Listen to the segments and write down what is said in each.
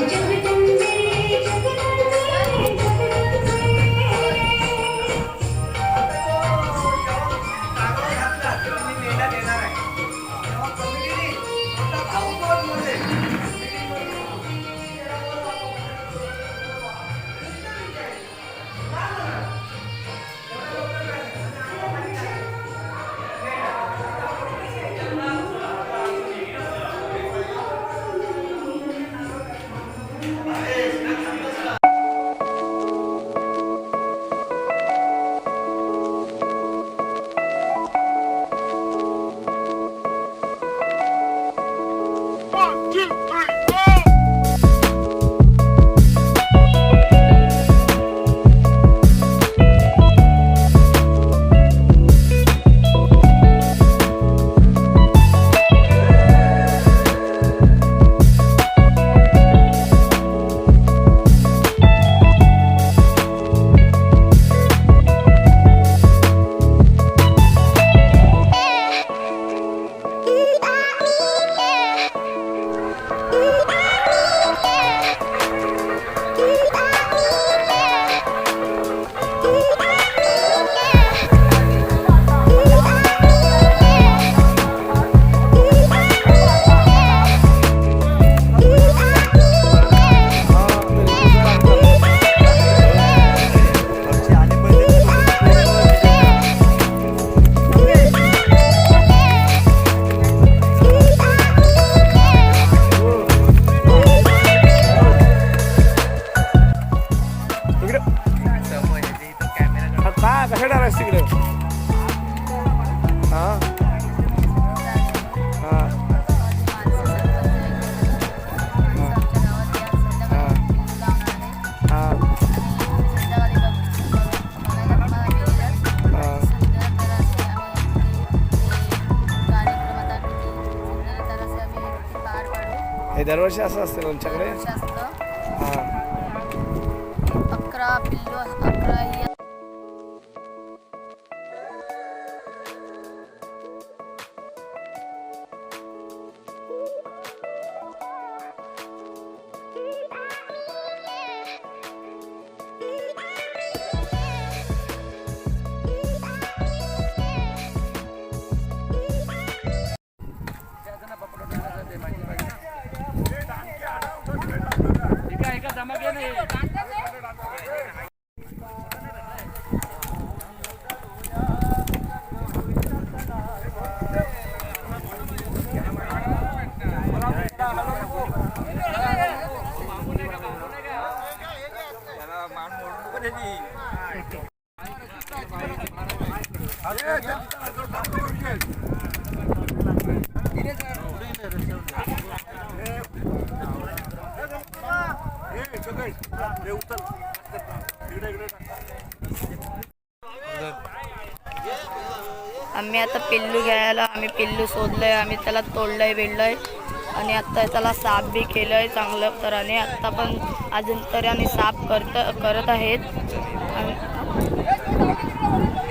Куди ви 哎哎 का कशा डायरेक्ट तिकडे. हा. हा. हा. हा. हे. दरवर्षी असं असतं तुमच्याकडे हा. अकरा पिल्लू आम्ही आता पिल्लू घ्यायला आम्ही पिल्लू शोधलंय आम्ही त्याला तोडलंय बिडलंय आणि आत्ता त्याला साफ बी केलंय चांगल्या तराने आत्ता पण अजून तरी आम्ही साफ करत करत आहेत.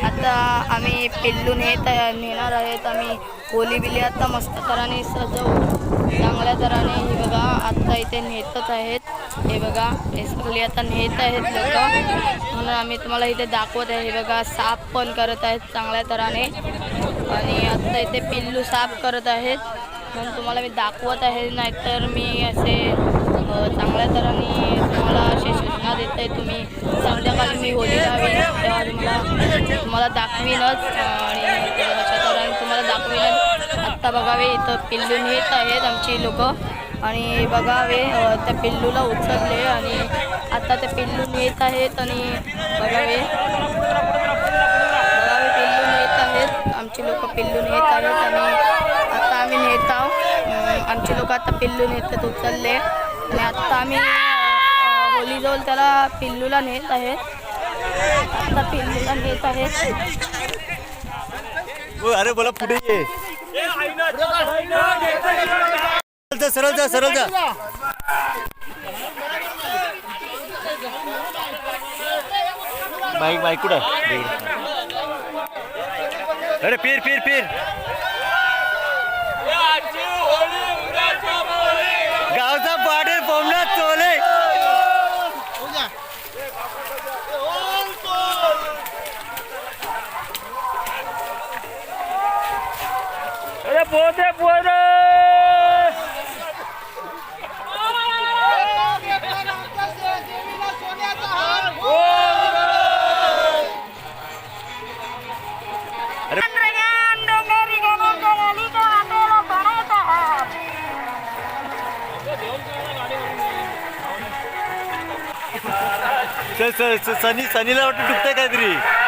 आता आम्ही पिल्लू नेत नेणार आहेत. आम्ही होली बिली आता मस्त तराने सजवू. चांगल्या तराने हे बघा आत्ता इथे नेतच आहेत. हे बघा हे आता नेत आहेत लोक. म्हणून आम्ही तुम्हाला इथे दाखवत आहे. हे बघा साफ पण करत आहेत चांगल्या तऱ्हाने आणि आता इथे पिल्लू साफ करत आहेत. म्हणून तुम्हाला मी दाखवत आहे नाहीतर मी असे चांगल्या तऱ्हाने तुम्हाला अशी सूचना आहे तुम्ही. संध्याकाळी मी होली लावेन तेव्हा तुम्हाला तुम्हाला दाखवीनच. आणि अशा तऱ्हेने तुम्हाला दाखवीनच. आत्ता बघावे इथं पिल्लू नेत आहेत आमची लोकं. आणि बघावे त्या पिल्लूला उचलले आणि आता ते पिल्लू नेत आहेत आणि बघावे बघावे पिल्लू नेत आहेत. आमची लोक पिल्लू नेत आहेत आणि आता आम्ही नेत आहोत. आमची लोक आता पिल्लू नेतात उचलले. आणि आत्ता आम्ही अं, होलीजवळ त्याला पिल्लूला नेत आहेत. आता पिल्लूला नेत आहेत. अरे बोला पुढे ये. जा सरळ जा सरळ जा. बाईक बाईक कुठं अरे पीर पीर पीर. गावचा पाटील बोमला चोले. अरे पोते पोरं सनी सनीला वाटतं डुबतंय काहीतरी.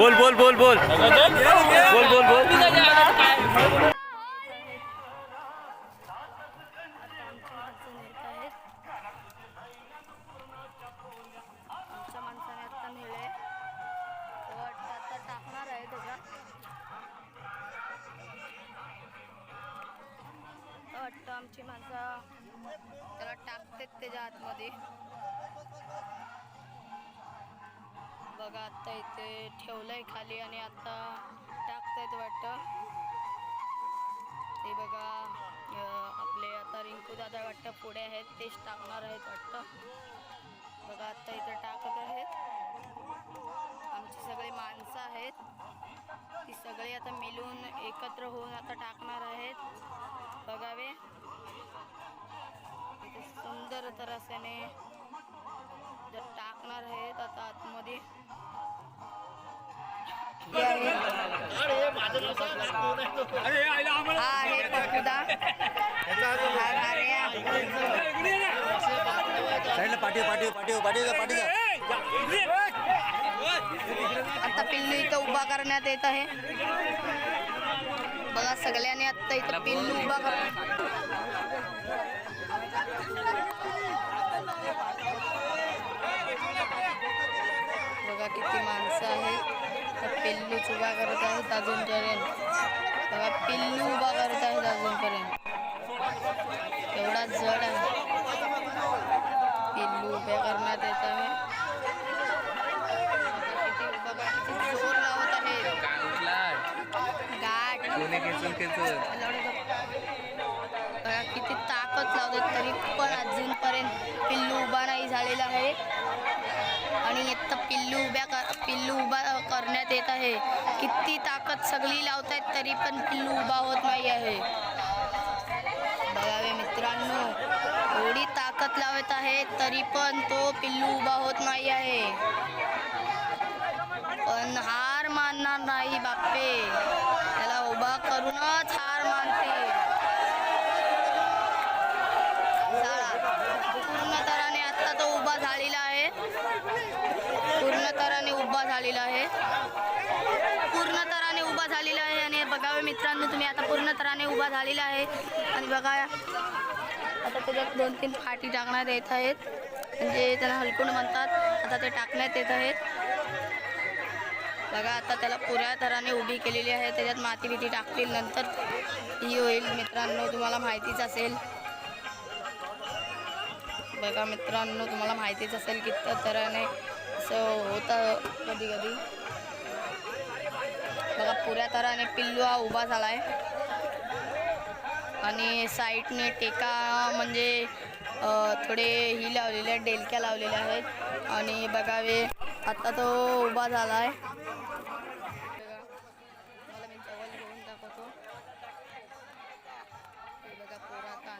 बोल बोल बोल बोल. बोल बोल बोल. आमच्या माणसाने आता टाकणार आहे वाटतं आमची माणसं त्याला टाकतात त्याच्या आतमध्ये. बघा आता इथे ठेवलंय खाली आणि आत्ता टाकतायत वाटतं. ते बघा आपले आता रिंकू दादा वाटतं पुढे आहेत तेच टाकणार आहेत वाटतं. बघा आत्ता इथे टाकत आहेत. आमची सगळी माणसं आहेत. ती सगळी आता मिळून एकत्र होऊन आता टाकणार आहेत. बघावे. इथे सुंदर तर अशाने टाकणार आहेत आता आतमध्ये. हे. हा हा आता पिल्लू इथं उभा करण्यात येत आहे. बघा सगळ्यांनी आता इथं पिल्लू उभा कर उभा करत आहेत अजूनपर्यंत. बघा पिल्लू उभा करत आहेत अजूनपर्यंत. एवढा जड आहे. पिल्लू उभे करण्यात येत आहे किती ताकद लावतात तरी पण अजूनपर्यंत पिल्लू उभा नाही झालेला आहे. आणि इथं पिल्लू उभ्या कर पिल्लू उभा करण्यात येत आहे. किती ताकद सगळी लावतायत तरी पण पिल्लू उभा होत नाही आहे. बघावे मित्रांनो एवढी ताकद लावत आहे तरी पण तो पिल्लू उभा होत नाही आहे. पण हार मानणार नाही बाप्पे. त्याला उभा करूनच हार मानते चला पूर्ण तराने आता तो उभा झालेला आहे पूर्ण झालेला आहे. पूर्ण तराने उभा झालेला आहे आणि बघावे मित्रांनो तुम्ही आता पूर्ण तराने उभा झालेला आहे. आणि बघा आता त्याच्यात दोन तीन फाटी टाकण्यात येत आहेत. म्हणजे त्याला हलकून म्हणतात आता ते टाकण्यात येत आहेत. बघा आता त्याला पुऱ्या तराने उभी केलेली आहे. त्याच्यात माती बिती टाकतील नंतर ही होईल. मित्रांनो तुम्हाला माहितीच असेल. बघा मित्रांनो तुम्हाला माहितीच असेल की तराने असं होतं कधी कधी बघा पुऱ्या तराने पिल्लू हा उभा झाला आहे आणि साईडने टेका म्हणजे थोडे ही लावलेले आहेत डेलक्या लावलेल्या आहेत. आणि बघावे आता तो उभा झाला आहे मला मी जवळ घेऊन दाखवतो. बघा पोरं आता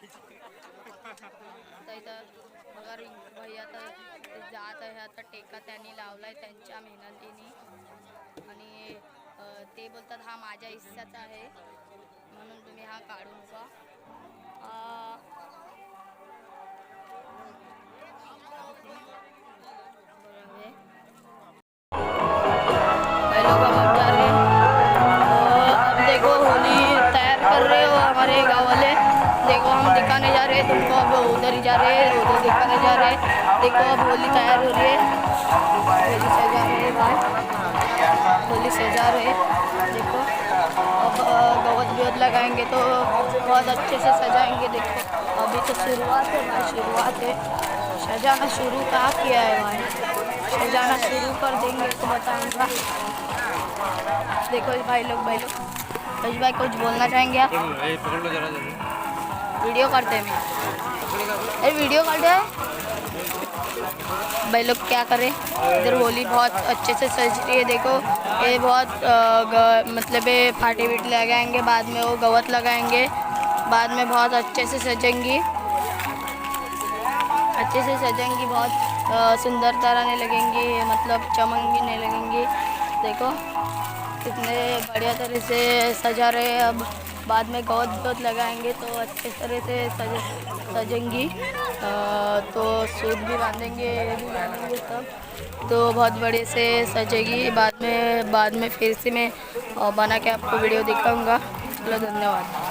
आता इथं बघा रिंग भाई आता जात आहे आता टेका त्यांनी लावलाय त्यांच्या मेहनतीने. आणि ते बोलतात हा माझ्या हिस्साचा आहे म्हणून तुम्ही हा काढू नका देखो अब होली तैयार हो रही है। होली सजा रहे हैं भाई। होली सजा रहे हैं। देखो अब गवत बिवत लगाएँगे तो बहुत अच्छे से सजाएँगे देखो। अभी तो शुरुआत है भाई शुरुआत है। सजाना शुरू कहाँ किया है भाई? सजाना शुरू कर देंगे तो बताऊँगा। देखो भाई लोग भाई लोग। कश भाई कुछ बोलना चाहेंगे आप? वीडियो करते हैं। अरे वीडियो करते हैं? भाई लोग क्या करें? इधर होली बहुत अच्छे से सज रही है देखो। ये बहुत ग, मतलब ये फाटे वीटे लगाएँगे बाद में वो गवत लगाएँगे। बाद में बहुत अच्छे से सजेंगी। अच्छे से सजेंगी बहुत सुंदर तरह लगेंगी मतलब चमकने लगेंगी। देखो कितने बढ़िया तरह से सजा रहे अब। बाद में गौद गौत लगाएँगे तो अच्छे तरह से सज सजेंगी। तो सूट भी बांधेंगे, ये भी बांधेंगे सब। तो बहुत बड़े से सजेगी। बाद में बाद में फिर से मैं बना के आपको वीडियो दिखाऊँगा। चलो, धन्यवाद।